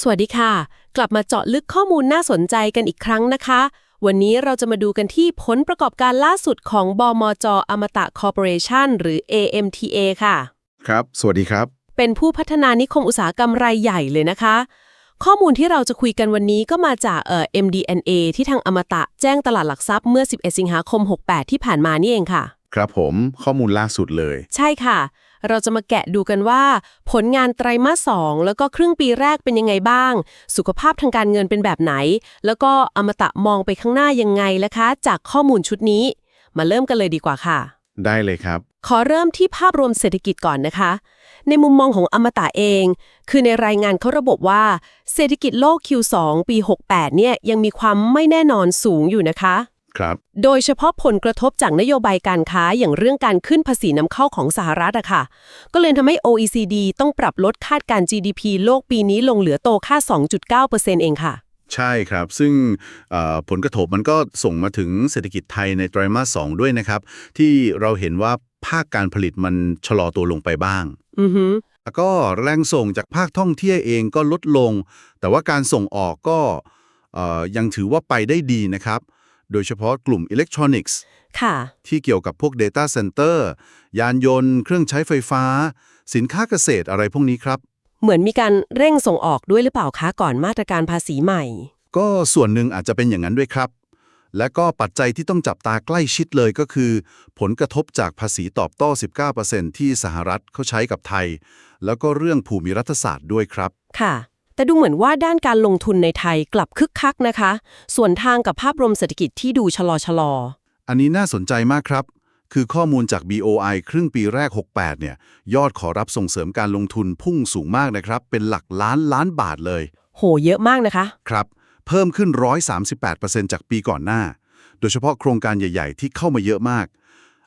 สวัสดีค่ะ กลับมาเจาะลึกข้อมูลน่าสนใจกันอีกครั้งนะคะ วันนี้เราจะมาดูกันที่ผลประกอบการล่าสุดของบมจอมตะคอร์ปอเรชันหรือ AMTA ค่ะ ครับ สวัสดีครับ เป็นผู้พัฒนานิคมอุตสาหกรรมรายใหญ่เลยนะคะ ข้อมูลที่เราจะคุยกันวันนี้ก็มาจากเอ่อ MDNA ที่ทางอมตะแจ้งตลาดหลักทรัพย์เมื่อ 11 สิงหาคม 68 ที่ผ่านมานี่เองค่ะ ครับผมข้อมูลล่าสุดเลย ใช่ค่ะ เราจะมาแกะดูกันว่า ผลงานไตรมาส2แล้วก็ครึ่งปีแรกเป็นยังไงบ้าง สุขภาพทางการเงินเป็นแบบไหน แล้วก็อมตะมองไปข้างหน้ายังไงนะคะ จากข้อมูลชุดนี้ มาเริ่มกันเลยดีกว่าค่ะ ได้เลยครับ ขอเริ่มที่ภาพรวมเศรษฐกิจก่อนนะคะ ในมุมมองของอมตะเอง คือในรายงานเขาระบบว่า เศรษฐกิจโลก Q2 ปี 68 เนี่ยยังมีความไม่แน่นอนสูงอยู่นะคะ ครับ โดยเฉพาะผลกระทบจากนโยบายการค้าอย่างเรื่องการขึ้นภาษีนำเข้าของสหรัฐอะค่ะ ก็เลยทำให้ OECD ต้องปรับลดคาดการ GDP โลกปีนี้ลงเหลือโตแค่2.9%เองค่ะใช่ครับ ซึ่งเอ่อผลกระทบมันก็ส่งมาถึงเศรษฐกิจไทยในไตรมาส2ด้วยนะครับ ที่เราเห็นว่าภาคการผลิตมันชะลอตัวลงไปบ้าง อือฮึแล้วก็แรงส่งจากภาคท่องเที่ยวเองก็ลดลง แต่ว่าการส่งออกก็เอ่อยังถือว่าไปได้ดีนะครับ โดยเฉพาะกลุ่มอิเล็กทรอนิกส์ค่ะที่เกี่ยวกับพวก Data Center ยานยนต์ เครื่องใช้ไฟฟ้า สินค้าเกษตรอะไรพวกนี้ครับ เหมือนมีการเร่งส่งออกด้วยหรือเปล่าคะก่อนมาตรการภาษีใหม่ ก็ส่วนหนึ่งอาจจะเป็นอย่างนั้นด้วยครับ และก็ปัจจัยที่ต้องจับตาใกล้ชิดเลยก็คือ ผลกระทบจากภาษีตอบโต้ 19%ที่สหรัฐเขาใช้กับไทย แล้วก็เรื่องภูมิรัฐศาสตร์ด้วยครับค่ะ แต่ดูเหมือนว่าด้านการลงทุนในไทยกลับคึกคักนะคะ ส่วนทางกับภาพรวมเศรษฐกิจที่ดูชะลอชะลอ อันนี้น่าสนใจมากครับ คือข้อมูลจาก BOI ครึ่งปีแรก 68 เนี่ย ยอดขอรับส่งเสริมการลงทุนพุ่งสูงมากนะครับ เป็นหลักล้านล้านบาทเลย โห เยอะมากนะคะ ครับ เพิ่มขึ้น 138%จากปีก่อนหน้า โดยเฉพาะโครงการใหญ่ ๆ ที่เข้ามาเยอะมาก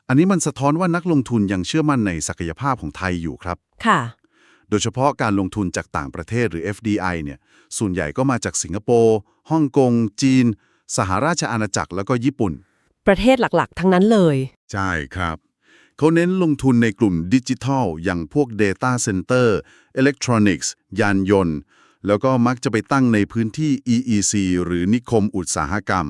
อันนี้มันสะท้อนว่านักลงทุนยังเชื่อมั่นในศักยภาพของไทยอยู่ครับ ค่ะ โดยเฉพาะการลงทุนจากต่างประเทศหรือ FDI เนี่ยส่วนใหญ่ก็มาจากสิงคโปร์ฮ่องกง จีน สหราชอาณาจักรแล้วก็ญี่ปุ่น ประเทศหลักๆ ทั้งนั้นเลย ใช่ครับ เขาเน้นลงทุนในกลุ่มดิจิทัล อย่างพวก Data Center Electronics ยานยนต์ แล้วก็มักจะไปตั้งในพื้นที่ EEC หรือนิคมอุตสาหกรรม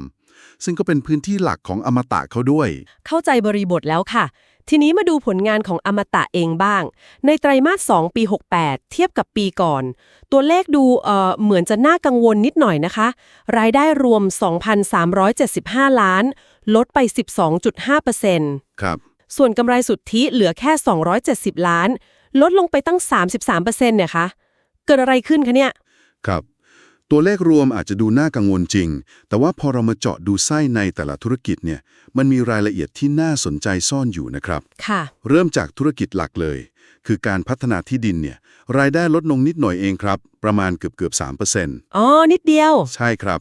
ซึ่งก็เป็นพื้นที่หลักของอมตะเขาด้วย เข้าใจบริบทแล้วค่ะ ทีนี้มาดูผลงานของอมตะเองบ้าง ในไตรมาส 2 ปี 68 เทียบกับปีก่อน ตัวเลขดูเอ่อเหมือนจะน่ากังวลนิดหน่อยนะคะ รายได้รวม 2,375 ล้าน ลดไป 12.5%ครับ ส่วนกำไรสุทธิเหลือแค่ 270 ล้าน ลดลงไปตั้ง 33%เนี่ยคะ เกิดอะไรขึ้นคะเนี่ย ครับ ตัวเลขรวมอาจจะดูน่ากังวลจริง แต่ว่าพอเรามาเจาะดูไส้ในแต่ละธุรกิจเนี่ย มันมีรายละเอียดที่น่าสนใจซ่อนอยู่นะครับ ค่ะ เริ่มจากธุรกิจหลักเลย คือการพัฒนาที่ดินเนี่ย รายได้ลดลงนิดหน่อยเองครับ ประมาณเกือบเกือบ3%อ๋อ นิดเดียว ใช่ครับ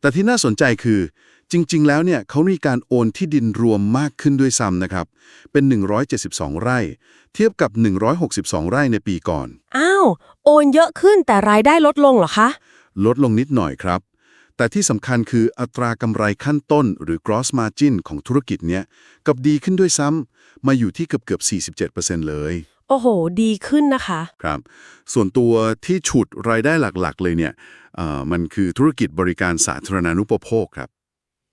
แต่ที่น่าสนใจคือ จริง ๆ แล้วเนี่ยเขามีการโอนที่ดินรวมมากขึ้นด้วยซ้ำนะครับ เป็น 172 ไร่ เทียบกับ 162 ไร่ในปีก่อน อ้าว โอนเยอะขึ้นแต่รายได้ลดลงเหรอคะ ลดลงนิดหน่อยครับ แต่ที่สำคัญคืออัตรากำไรขั้นต้นหรือ gross margin ของธุรกิจเนี้ยกับดีขึ้นด้วยซ้ำมาอยู่ที่เกือบเกือบ 47%เลย โอ้โห ดีขึ้นนะคะ ครับ ส่วนตัวที่ฉุดรายได้หลักๆ เลยเนี่ยเอ่อมันคือธุรกิจบริการสาธารณานุปโภคครับ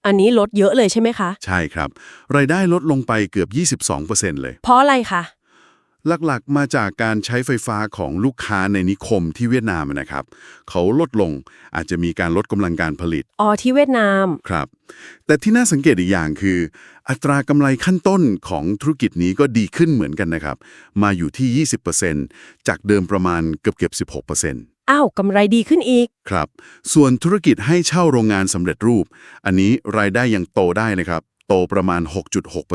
อันนี้ลดเยอะเลยใช่ไหมคะ ใช่ครับ รายได้ลดลงไปเกือบ 22%เลย เพราะอะไรคะ หลักๆ มาจากการใช้ไฟฟ้าของลูกค้าในนิคมที่เวียดนามนะครับ เขาลดลงอาจจะมีการลดกำลังการผลิต อ๋อ ที่เวียดนาม ครับ แต่ที่น่าสังเกตอีกอย่างคือ อัตรากำไรขั้นต้นของธุรกิจนี้ก็ดีขึ้นเหมือนกันนะครับ มาอยู่ที่ 20%จากเดิมประมาณเกือบเกือบ16%อ้าวกำไรดีขึ้นอีก ครับ ส่วนธุรกิจให้เช่าโรงงานสำเร็จรูป อันนี้รายได้ยังโตได้นะครับ โตประมาณ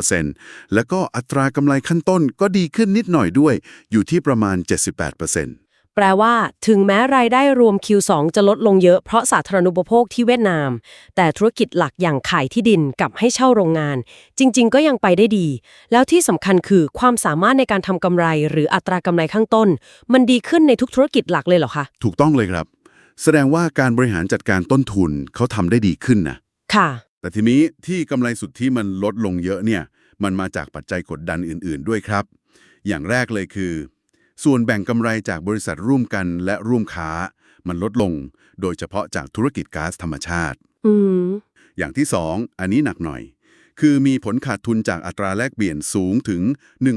6.6%แล้วก็อัตรากำไรขั้นต้นก็ดีขึ้นนิดหน่อยด้วย อยู่ที่ประมาณ 78%แปลว่า ถึงแม้รายได้รวม Q2 จะลดลงเยอะเพราะสาธารณูปโภคที่เวียดนาม แต่ธุรกิจหลักอย่างขายที่ดินกับให้เช่าโรงงาน จริง ๆ ก็ยังไปได้ดี แล้วที่สำคัญคือความสามารถในการทำกำไร หรืออัตรากำไรข้างต้น มันดีขึ้นในทุกธุรกิจหลักเลยเหรอคะถูกต้องเลยครับ แสดงว่าการบริหารจัดการต้นทุนเขาทำได้ดีขึ้นนะค่ะ แต่ทีนี้ที่กำไรสุทธิมันลดลงเยอะเนี่ยมันมาจากปัจจัยกดดันอื่น ๆ ด้วยครับ อย่างแรกเลยคือ ส่วนแบ่งกำไรจากบริษัทร่วมกันและร่วมค้า มันลดลง โดยเฉพาะจากธุรกิจก๊าซธรรมชาติ อืม อย่างที่ 2 อันนี้หนักหน่อย คือมีผลขาดทุนจากอัตราแลกเปลี่ยนสูงถึง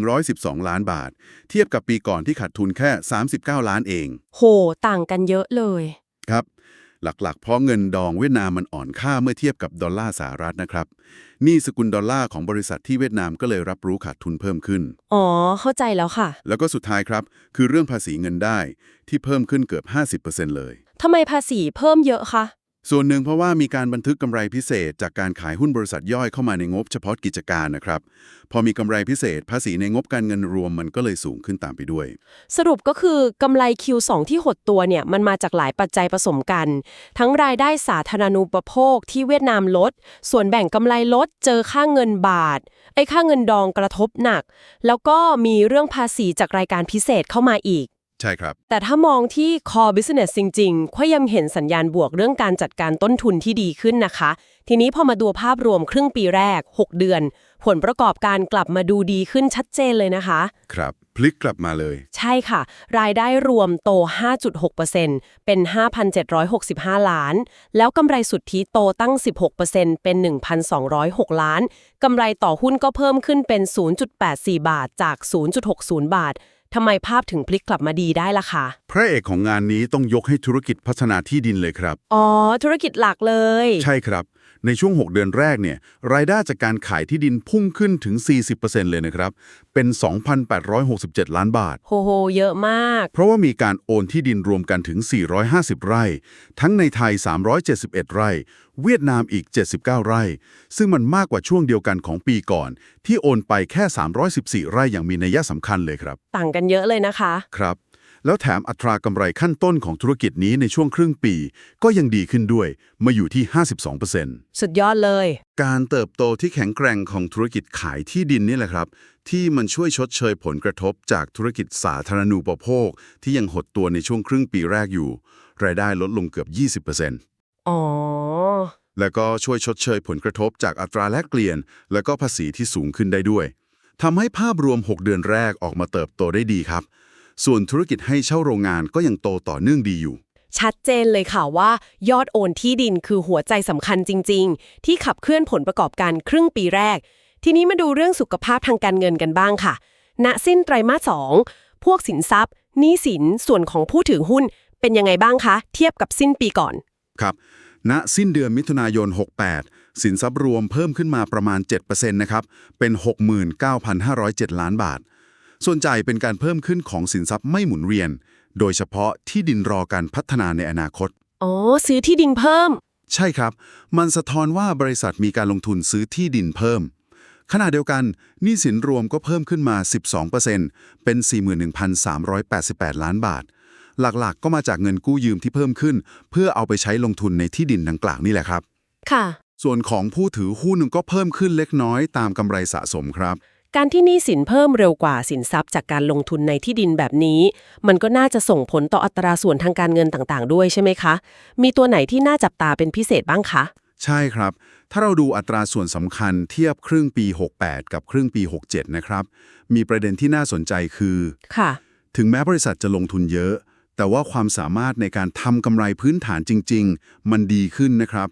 112 ล้านบาท เทียบกับปีก่อนที่ขาดทุนแค่ 39 ล้านเอง โห ต่างกันเยอะเลยครับ หลักๆ เพราะเงินดองเวียดนามมันอ่อนค่าเมื่อเทียบกับดอลลาร์สหรัฐนะครับหนี่สกุลดอลลาร์ของบริษัทที่เวียดนามก็เลยรับรู้ขาดทุนเพิ่มขึ้น อ๋อ เข้าใจแล้วค่ะ แล้วก็สุดท้ายครับ คือเรื่องภาษีเงินได้ที่เพิ่มขึ้นเกือบ 50%เลยทำไมภาษีเพิ่มเยอะคะ ส่วนหนึ่งเพราะว่ามีการบันทึกกำไรพิเศษ จากการขายหุ้นบริษัทย่อยเข้ามาในงบเฉพาะกิจการนะครับ พอมีกำไรพิเศษ ภาษีในงบการเงินรวมมันก็เลยสูงขึ้นตามไปด้วย สรุปก็คือกำไร Q2 ที่หดตัวเนี่ยมันมาจากหลายปัจจัยผสมกัน ทั้งรายได้สาธารณูปโภคที่เวียดนามลด ส่วนแบ่งกำไรลดเจอค่าเงินบาท ไอ้ค่าเงินดองกระทบหนัก แล้วก็มีเรื่องภาษีจากรายการพิเศษเข้ามาอีก ใช่ครับ แต่ถ้ามองที่ core business จริงๆก็ยังเห็นสัญญาณบวกเรื่องการจัดการต้นทุนที่ดีขึ้นนะคะ ทีนี้พอมาดูภาพรวมครึ่งปีแรก 6 เดือน ผลประกอบการกลับมาดูดีขึ้นชัดเจนเลยนะคะ ครับพลิกกลับมาเลย ใช่ค่ะ รายได้รวมโต 5.6%เป็น 5,765 ล้าน แล้วกำไรสุทธิโตตั้ง 16%เป็น 1,206 ล้าน กำไรต่อหุ้นก็เพิ่มขึ้นเป็น 0.84 บาทจาก 0.60 บาท ทำไมภาพถึงพลิกกลับมาดีได้ล่ะคะพระเอกของงานนี้ต้องยกให้ธุรกิจพัฒนาที่ดินเลยครับ อ๋อ ธุรกิจหลักเลย ใช่ครับ ในช่วง 6 เดือนแรกเนี่ยรายได้จากการขายที่ดินพุ่งขึ้นถึง 40%เลยนะครับ เป็น 2,867 ล้านบาท โหโห เยอะมาก เพราะว่ามีการโอนที่ดินรวมกันถึง 450 ไร่ ทั้งในไทย 371 ไร่ เวียดนามอีก 79 ไร่ ซึ่งมันมากกว่าช่วงเดียวกันของปีก่อน ที่โอนไปแค่ 314 ไร่อย่างมีนัยสำคัญเลยครับ ต่างกันเยอะเลยนะคะ ครับ แล้วแถมอัตรากำไรขั้นต้นของธุรกิจนี้ในช่วงครึ่งปี ก็ยังดีขึ้นด้วย มาอยู่ที่ 52%สุดยอดเลย การเติบโตที่แข็งแกร่งของธุรกิจขายที่ดินนี่แหละครับ ที่มันช่วยชดเชยผลกระทบจากธุรกิจสาธารณูปโภค ที่ยังหดตัวในช่วงครึ่งปีแรกอยู่ รายได้ลดลงเกือบ 20%อ๋อแล้วก็ช่วยชดเชยผลกระทบจากอัตราแลกเปลี่ยน และก็ภาษีที่สูงขึ้นได้ด้วย ทำให้ภาพรวม 6 เดือนแรกออกมาเติบโตได้ดีครับ ส่วนธุรกิจให้เช่าโรงงานก็ยังโตต่อเนื่องดีอยู่ ชัดเจนเลยค่ะว่า ยอดโอนที่ดินคือหัวใจสำคัญจริง ๆ ที่ขับเคลื่อนผลประกอบการครึ่งปีแรก ทีนี้มาดูเรื่องสุขภาพทางการเงินกันบ้างค่ะ ณ สิ้นไตรมาสสองพวกสินทรัพย์หนี้สินส่วนของผู้ถือหุ้นเป็นยังไงบ้างคะ เทียบกับสิ้นปีก่อน ครับณสิ้นเดือนมิถุนายน 68 สินทรัพย์รวมเพิ่มขึ้นมาประมาณ 7%นะครับเป็น 69,507 ล้านบาท ส่วนใหญ่เป็นการเพิ่มขึ้นของสินทรัพย์ไม่หมุนเวียน โดยเฉพาะที่ดินรอการพัฒนาในอนาคต อ๋อ ซื้อที่ดินเพิ่ม ใช่ครับ มันสะท้อนว่าบริษัทมีการลงทุนซื้อที่ดินเพิ่มขณะเดียวกันหนี้สินรวมก็เพิ่มขึ้นมา 12%เป็น 41,388 ล้านบาท หลักๆ ก็มาจากเงินกู้ยืมที่เพิ่มขึ้น เพื่อเอาไปใช้ลงทุนในที่ดินดังกล่าวนี่แหละครับ ค่ะ ส่วนของผู้ถือหุ้นก็เพิ่มขึ้นเล็กน้อยตามกำไรสะสมครับ การที่หนี้สินเพิ่มเร็วกว่าสินทรัพย์จากการลงทุนในที่ดินแบบนี้ มันก็น่าจะส่งผลต่ออัตราส่วนทางการเงินต่างๆ ด้วยใช่ไหมคะ มีตัวไหนที่น่าจับตาเป็นพิเศษบ้างคะ ใช่ครับ ถ้าเราดูอัตราส่วนสำคัญเทียบครึ่งปี 68 กับครึ่งปี 67 นะครับ มีประเด็นที่น่าสนใจคือค่ะ ถึงแม้บริษัทจะลงทุนเยอะ แต่ว่าความสามารถในการทำกำไรพื้นฐานจริง ๆ มันดีขึ้นนะครับ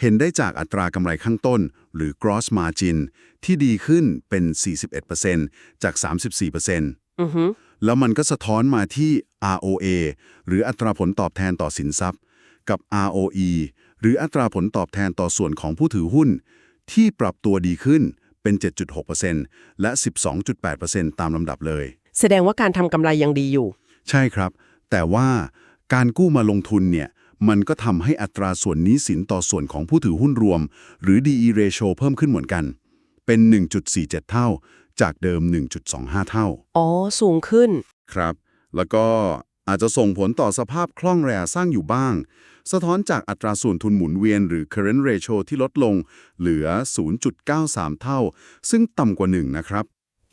เห็นได้จากอัตรากำไรข้างต้น หรือ gross margin ที่ดีขึ้นเป็น 41%จาก 34%อือฮึแล้วมันก็สะท้อนมาที่ ROA หรืออัตราผลตอบแทนต่อสินทรัพย์ กับ ROE หรืออัตราผลตอบแทนต่อส่วนของผู้ถือหุ้น ที่ปรับตัวดีขึ้นเป็น 7.6%และ 12.8%ตามลำดับเลย แสดงว่าการทำกำไรยังดีอยู่ ใช่ครับ แต่ว่าการกู้มาลงทุนเนี่ย มันก็ทำให้อัตราส่วนหนี้สินต่อส่วนของผู้ถือหุ้นรวม หรือ DE ratio เพิ่มขึ้นเหมือนกัน เป็น 1.47 เท่า จากเดิม 1.25 เท่า อ๋อ สูงขึ้น ครับ แล้วก็อาจจะส่งผลต่อสภาพคล่องแร่สร้างอยู่บ้าง สะท้อนจากอัตราส่วนทุนหมุนเวียนหรือ current ratio ที่ลดลง เหลือ 0.93 เท่า ซึ่งต่ำกว่า 1 นะครับ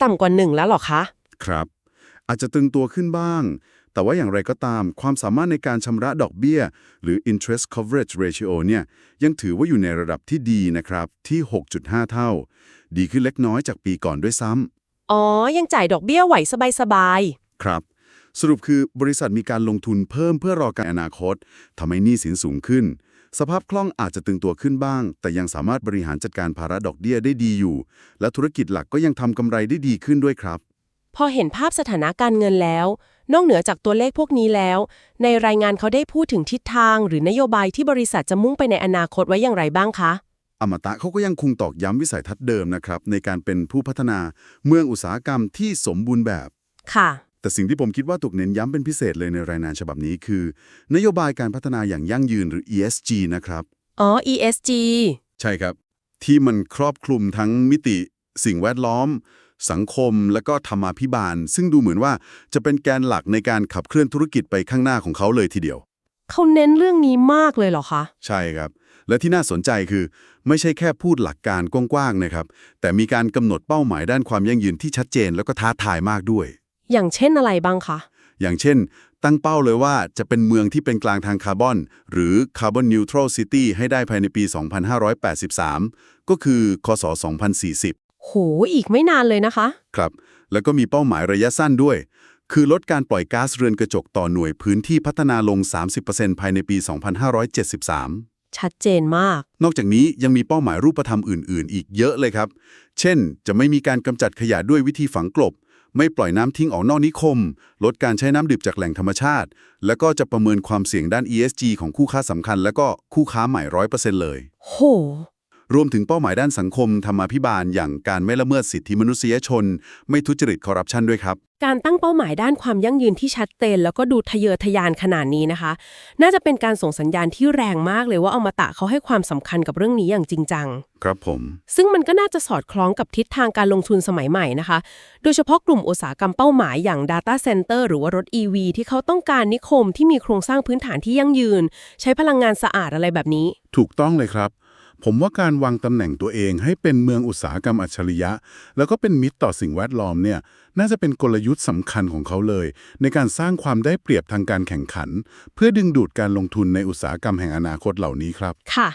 ต่ำกว่าหนึ่งแล้วเหรอคะ ครับ อาจจะตึงตัวขึ้นบ้าง แต่ว่าอย่างไรก็ตาม ความสามารถในการชำระดอกเบี้ย หรือ interest coverage ratio เนี่ยยังถือว่าอยู่ในระดับที่ดีนะครับที่ 6.5 เท่า ดีขึ้นเล็กน้อยจากปีก่อนด้วยซ้ำอ๋อ ยังจ่ายดอกเบี้ยไหวสบายครับ สรุปคือบริษัทมีการลงทุนเพิ่มเพื่อรอการอนาคตทำให้หนี้สินสูงขึ้น สภาพคล่องอาจจะตึงตัวขึ้นบ้าง แต่ยังสามารถบริหารจัดการภาระดอกเบี้ยได้ดีอยู่ และธุรกิจหลักก็ยังทำกำไรได้ดีขึ้นด้วยครับ พอเห็นภาพสถานะการเงินแล้ว นอกเหนือจากตัวเลขพวกนี้แล้ว ในรายงานเขาได้พูดถึงทิศทางหรือนโยบายที่บริษัทจะมุ่งไปในอนาคตไว้อย่างไรบ้างคะ อมตะเขาก็ยังคงตอกย้ำวิสัยทัศน์เดิมนะครับ ในการเป็นผู้พัฒนาเมืองอุตสาหกรรมที่สมบูรณ์แบบ ค่ะ แต่สิ่งที่ผมคิดว่าถูกเน้นย้ำเป็นพิเศษเลยในรายงานฉบับนี้คือ นโยบายการพัฒนาอย่างยั่งยืนหรือ ESG นะครับ อ๋อ ESG ใช่ครับ ที่มันครอบคลุมทั้งมิติ สิ่งแวดล้อม สังคม และก็ธรรมาภิบาล ซึ่งดูเหมือนว่าจะเป็นแกนหลักในการขับเคลื่อนธุรกิจไปข้างหน้าของเขาเลยทีเดียว เขาเน้นเรื่องนี้มากเลยเหรอคะ ใช่ครับ และที่น่าสนใจคือ ไม่ใช่แค่พูดหลักการกว้างๆนะครับ แต่มีการกำหนดเป้าหมายด้านความยั่งยืนที่ชัดเจนแล้วก็ท้าทายมากด้วย อย่างเช่นอะไรบ้างคะ อย่างเช่น ตั้งเป้าเลยว่าจะเป็นเมืองที่เป็นกลางทางคาร์บอน หรือ Carbon Neutral City ให้ได้ภายในปี 2583 ก็คือ คศ 2040 โห อีกไม่นานเลยนะคะ ครับ แล้วก็มีเป้าหมายระยะสั้นด้วย คือลดการปล่อยก๊าซเรือนกระจกต่อหน่วยพื้นที่พัฒนาลง 30%ภายในปี 2573ชัดเจนมาก นอกจากนี้ยังมีเป้าหมายรูปธรรมอื่น ๆ อีกเยอะเลยครับ เช่น จะไม่มีการกำจัดขยะด้วยวิธีฝังกลบ ไม่ปล่อยน้ำทิ้งออกนอกนิคม ลดการใช้น้ำดื่มจากแหล่งธรรมชาติ แล้วก็จะประเมินความเสี่ยงด้าน ESG ของคู่ค้าสำคัญ แล้วก็คู่ค้าใหม่ร้อยเปอร์เซ็นต์เลย โห รวมถึงเป้าหมายด้านสังคมธรรมาภิบาล อย่างการไม่ละเมิดสิทธิมนุษยชน ไม่ทุจริตคอร์รัปชันด้วยครับ การตั้งเป้าหมายด้านความยั่งยืนที่ชัดเจน แล้วก็ดูทะเยอทะยานขนาดนี้นะคะ น่าจะเป็นการส่งสัญญาณที่แรงมากเลยว่าอมตะเขาให้ความสำคัญกับเรื่องนี้อย่างจริงจัง ครับผม ซึ่งมันก็น่าจะสอดคล้องกับทิศทางการลงทุนสมัยใหม่นะคะ โดยเฉพาะกลุ่มอุตสาหกรรมเป้าหมายอย่าง Data Center หรือว่ารถ EV ที่เขาต้องการนิคมที่มีโครงสร้างพื้นฐานที่ยั่งยืน ใช้พลังงานสะอาดอะไรแบบนี้ ถูกต้องเลยครับ ผมว่าการวางตำแหน่งตัวเองให้เป็นเมืองอุตสาหกรรมอัจฉริยะ แล้วก็เป็นมิตรต่อสิ่งแวดล้อมเนี่ยน่าจะเป็นกลยุทธ์สำคัญของเขาเลย ในการสร้างความได้เปรียบทางการแข่งขัน เพื่อดึงดูดการลงทุนในอุตสาหกรรมแห่งอนาคตเหล่านี้ครับค่ะ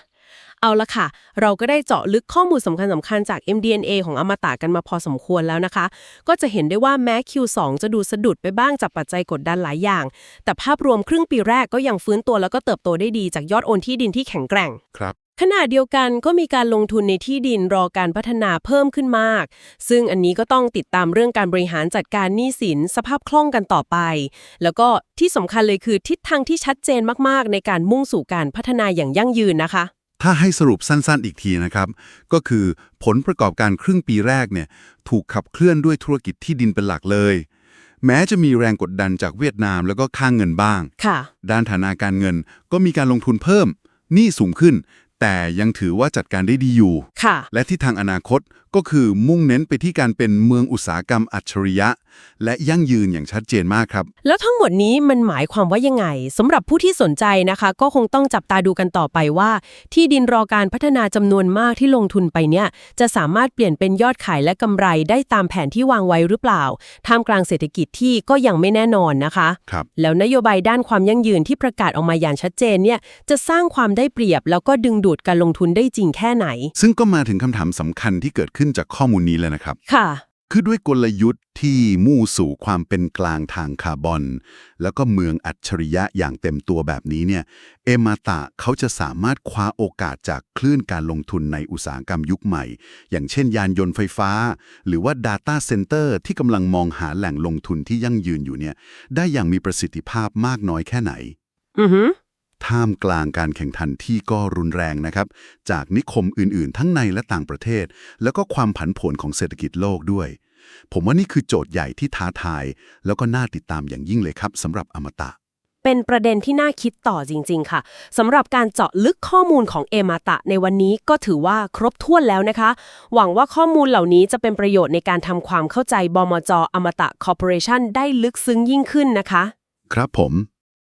เอาละค่ะ เราก็ได้เจาะลึกข้อมูลสำคัญสำคัญๆจาก MDNA ของอมตะกันมาพอสมควรแล้วนะคะ ก็จะเห็นได้ว่าแม้ Q2 จะดูสะดุดไปบ้างจากปัจจัยกดดันหลายอย่าง แต่ภาพรวมครึ่งปีแรกก็ยังฟื้นตัวแล้วก็เติบโตได้ดีจากยอดโอนที่ดินที่แข็งแกร่ง ครับ ขณะเดียวกันก็มีการลงทุนในที่ดินรอการพัฒนาเพิ่มขึ้นมาก ซึ่งอันนี้ก็ต้องติดตามเรื่องการบริหารจัดการหนี้สินสภาพคล่องกันต่อไป แล้วก็ที่สำคัญเลยคือทิศทางที่ชัดเจนมากๆ ในการมุ่งสู่การพัฒนาอย่างยั่งยืนนะคะถ้าให้สรุปสั้นๆ อีกทีนะครับ ก็คือผลประกอบการครึ่งปีแรกเนี่ยถูกขับเคลื่อนด้วยธุรกิจที่ดินเป็นหลักเลย แม้จะมีแรงกดดันจากเวียดนามแล้วก็ค่างเงินบ้าง ค่ะ ด้านฐานะการเงินก็มีการลงทุนเพิ่มหนี้สูงขึ้น แต่ยังถือว่าจัดการได้ดีอยู่ ค่ะ และที่ทางอนาคตก็คือมุ่งเน้นไปที่การเป็นเมืองอุตสาหกรรมอัจฉริยะ และยั่งยืนอย่างชัดเจนมากครับ แล้วทั้งหมดนี้มันหมายความว่ายังไงสำหรับผู้ที่สนใจนะคะ ก็คงต้องจับตาดูกันต่อไปว่า ที่ดินรอการพัฒนาจำนวนมากที่ลงทุนไปเนี่ย จะสามารถเปลี่ยนเป็นยอดขายและกำไรได้ตามแผนที่วางไว้หรือเปล่าท่ามกลางเศรษฐกิจที่ก็ยังไม่แน่นอนนะคะครับแล้วนโยบายด้านความยั่งยืนที่ประกาศออกมาอย่างชัดเจนเนี่ยจะสร้างความได้เปรียบ แล้วก็ดึงดูดการลงทุนได้จริงแค่ไหน ซึ่งก็มาถึงคำถามสำคัญที่เกิดขึ้นจากข้อมูลนี้เลยนะครับ ค่ะ คือด้วยกลยุทธ์ที่มุ่งสู่ความเป็นกลางทางคาร์บอน แล้วก็เมืองอัจฉริยะอย่างเต็มตัวแบบนี้เนี่ยเอมาตะเขาจะสามารถคว้าโอกาสจากคลื่นการลงทุนในอุตสาหกรรมยุคใหม่ อย่างเช่นยานยนต์ไฟฟ้า หรือว่า Data Center ที่กำลังมองหาแหล่งลงทุนที่ยั่งยืนอยู่เนี่ยได้อย่างมีประสิทธิภาพมากน้อยแค่ไหน อือหือ ท่ามกลางการแข่งขันที่ก็รุนแรงนะครับ จากนิคมอื่นๆ ทั้งในและต่างประเทศ แล้วก็ความผันผวนของเศรษฐกิจโลกด้วย ผมว่านี่คือโจทย์ใหญ่ที่ท้าทาย แล้วก็น่าติดตามอย่างยิ่งเลยครับสำหรับอมตะ เป็นประเด็นที่น่าคิดต่อจริง ๆ ค่ะสำหรับการเจาะลึกข้อมูลของเอมาตะในวันนี้ก็ถือว่าครบถ้วนแล้วนะคะ หวังว่าข้อมูลเหล่านี้จะเป็นประโยชน์ในการทำความเข้าใจบมจอมตะคอร์ปอเรชันได้ลึกซึ้งยิ่งขึ้นนะคะ ครับผม